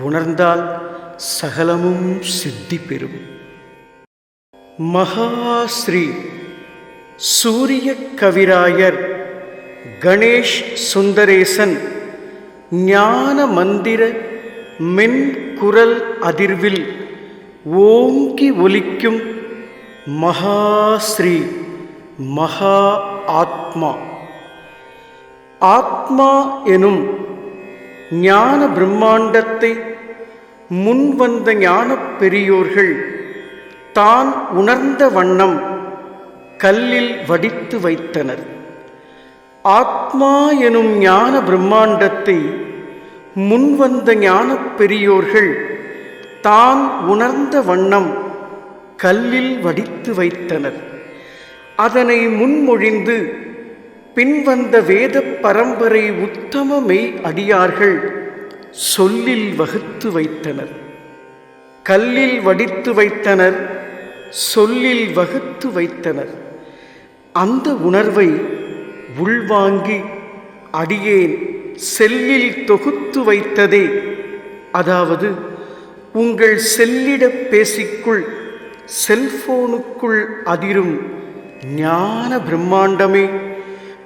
உணர்ந்தால் சகலமும் சித்தி பெறும் மகாஸ்ரீ சூரிய கவிராயர் கணேஷ் சுந்தரேசன் ஞான மந்திர மென்குரல் அதிர்வில் ஓங்கி ஒலிக்கும் மகாஸ்ரீ மகா ஆத்மா. ஆத்மா எனும் ஞான பிரம்மாண்டத்தை முன்வந்த ஞானப் பெரியோர்கள் தான் உணர்ந்த வண்ணம் கல்லில் வடித்து வைத்தனர். ஆத்மா எனும் ஞான பிரம்மாண்டத்தை முன்வந்த ஞானப் பெரியோர்கள் தான் உணர்ந்த வண்ணம் கல்லில் வடித்து வைத்தனர். அதனை முன்மொழிந்து பின்வந்த வேத பரம்பரை உத்தம மெய் அடியார்கள் சொல்லில் வகுத்து வைத்தனர். கல்லில் வடித்து வைத்தனர் சொல்லில் வகுத்து வைத்தனர். அந்த உணர்வை உள்வாங்கி அடியேன் செல்லில் தொகுத்து வைத்ததே. அதாவது உங்கள் செல்லிட பேசிக்குள் செல்போனுக்குள் அதிரும் ஞான பிரம்மாண்டமே.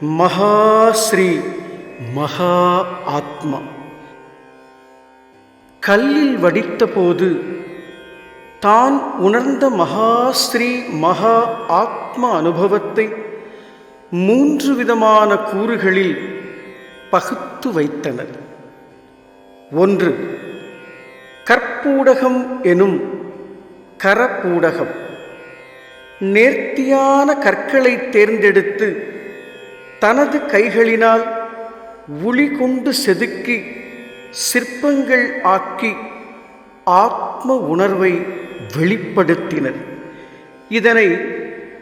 மகாஸ்ரீ மகா ஆத்மா. கல்லில் வடித்தபோது தான் உணர்ந்த மகாஸ்ரீ மகா ஆத்ம அனுபவத்தை மூன்று விதமான கூறுகளில் பகுத்து வைத்தனர். ஒன்று கற்பூடகம் எனும் கரப்பூடகம். நேர்த்தியான கற்களை தேர்ந்தெடுத்து தனது கைகளினால் உளி கொண்டு செதுக்கி சிற்பங்கள் ஆக்கி ஆத்ம உணர்வை வெளிப்படுத்தினர். இதனை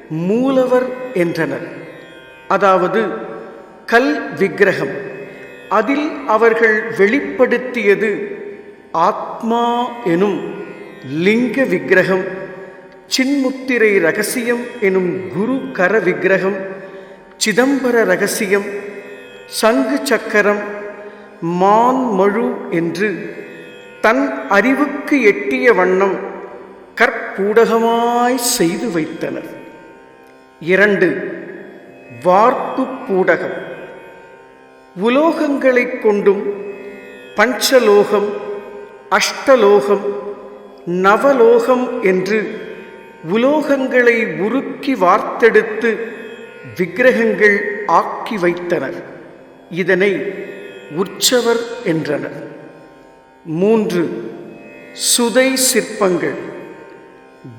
மூலவர் என்றனர். அதாவது கல் விக்கிரகம். அதில் அவர்கள் வெளிப்படுத்தியது ஆத்மா எனும் லிங்க விக்கிரகம் சின்முத்திரை ரகசியம் எனும் குரு கர விக்கிரகம் சிதம்பர ரகசியம் சங்கு சக்கரம் மான் மழு என்று தன் அறிவுக்கு எட்டிய வண்ணம் கற்பூடகமாய் செய்து வைத்தனர். இரண்டு வார்ப்பு பூடகம். உலோகங்களைக் கொண்டும் பஞ்சலோகம் அஷ்டலோகம் நவலோகம் என்று உலோகங்களை உருக்கி வார்த்தெடுத்து விக்கிரகங்கள் ஆக்கி வைத்தனர். இதனை உற்சவர் என்றனர். மூன்று சுதை சிற்பங்கள்.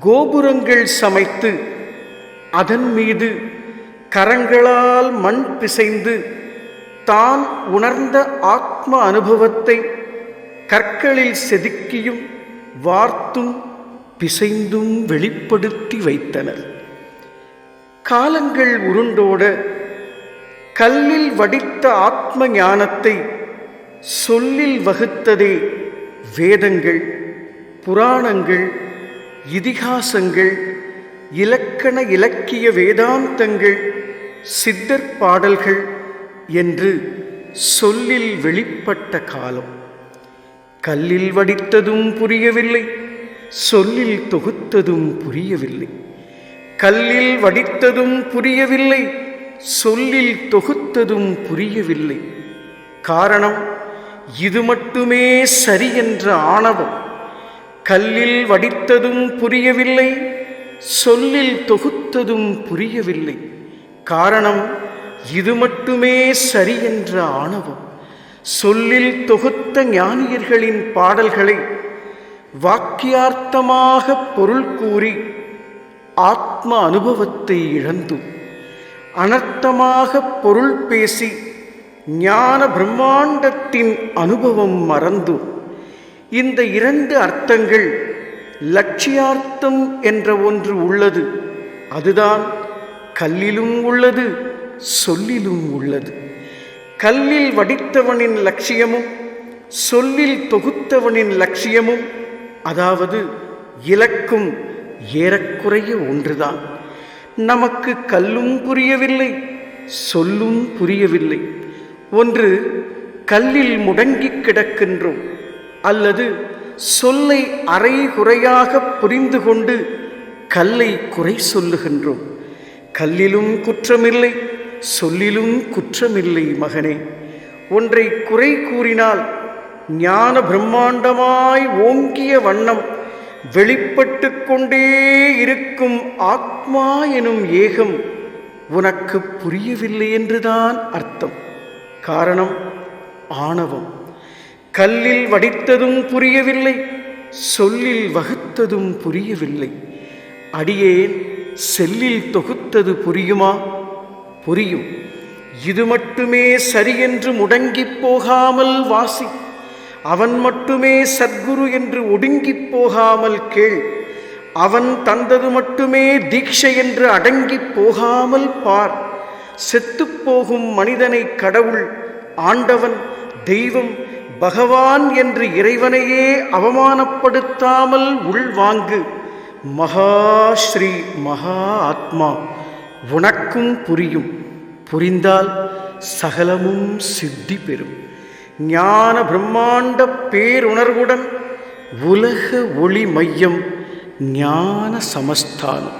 கோபுரங்கள் சமைத்து அதன் மீது கரங்களால் மண் பிசைந்து தான் உணர்ந்த ஆத்ம அனுபவத்தை கற்களில் செதுக்கியும் வார்த்தும் பிசைந்தும் வெளிப்படுத்தி வைத்தனர். காலங்கள் உருண்டோட கல்லில் வடித்த ஆத்ம ஞானத்தை சொல்லில் வகுத்ததே வேதங்கள் புராணங்கள் இதிகாசங்கள் இலக்கண இலக்கிய வேதாந்தங்கள் சித்தர் பாடல்கள் என்று சொல்லில் வெளிப்பட்ட காலம். கல்லில் வடித்ததும் புரியவில்லை சொல்லில் தொகுத்ததும் புரியவில்லை. கல்லில் வடித்ததும் புரியவில்லை சொல்லில் தொகுத்ததும் புரியவில்லை. காரணம் இது மட்டுமே சரி என்ற ஆணவம். கல்லில் வடித்ததும் புரியவில்லை சொல்லில் தொகுத்ததும் புரியவில்லை. காரணம் இது மட்டுமே சரி என்ற ஆணவம். சொல்லில் தொகுத்த ஞானியர்களின் பாடல்களை வாக்கியார்த்தமாக பொருள் கூறி ஆத்ம அனுபவத்தை இழந்து அனர்த்தமாக பொருள் பேசி ஞான பிரம்மாண்டத்தின் அனுபவம் மறந்து இந்த இரண்டு அர்த்தங்கள் லட்சியார்த்தம் என்ற ஒன்று உள்ளது. அதுதான் கல்லிலும் உள்ளது சொல்லிலும் உள்ளது. கல்லில் வடித்தவனின் லட்சியமும் சொல்லில் தொகுத்தவனின் லட்சியமும் அதாவது இலக்கும் ஏறக்குறைய ஒன்றுதான். நமக்கு கல்லும் புரியவில்லை சொல்லும் புரியவில்லை. ஒன்று கல்லில் முடங்கி கிடக்கின்றோம் அல்லது சொல்லை அரைகுறையாக புரிந்து கொண்டு கல்லை குறை சொல்லுகின்றோம். கல்லிலும் குற்றமில்லை சொல்லிலும் குற்றமில்லை மகனே. ஒன்றை குறை கூறினால் ஞான பிரம்மாண்டமாய் ஓங்கிய வண்ணம் வெளிப்பட்டு கொண்டே இருக்கும் ஆத்மா எனும் ஏகம் உனக்கு புரியவில்லை என்றுதான் அர்த்தம். காரணம் ஆணவம். கல்லில் வடித்ததும் புரியவில்லை சொல்லில் வகுத்ததும் புரியவில்லை. அடியேன் செல்லில் தொகுத்தது புரியுமா? புரியும். இது மட்டுமே சரியென்று முடங்கிப் போகாமல் வாசி அவன் மட்டுமே சத்குரு என்று ஒடுங்கிப் போகாமல் கேள். அவன் தந்தது மட்டுமே தீட்சை என்று அடங்கிப் போகாமல் பார். செத்துப்போகும் மனிதனை கடவுள் ஆண்டவன் தெய்வம் பகவான் என்று இறைவனையே அவமானப்படுத்தாமல் உள்வாங்கு மகா ஸ்ரீ மகா ஆத்மா உனக்கும் புரியும். புரிந்தால் சகலமும் சித்தி பெறும். ஞான பிரம்மாண்ட பேருணர்வுடன் உலக ஒளி மையம் ஞான சமஸ்தானம்.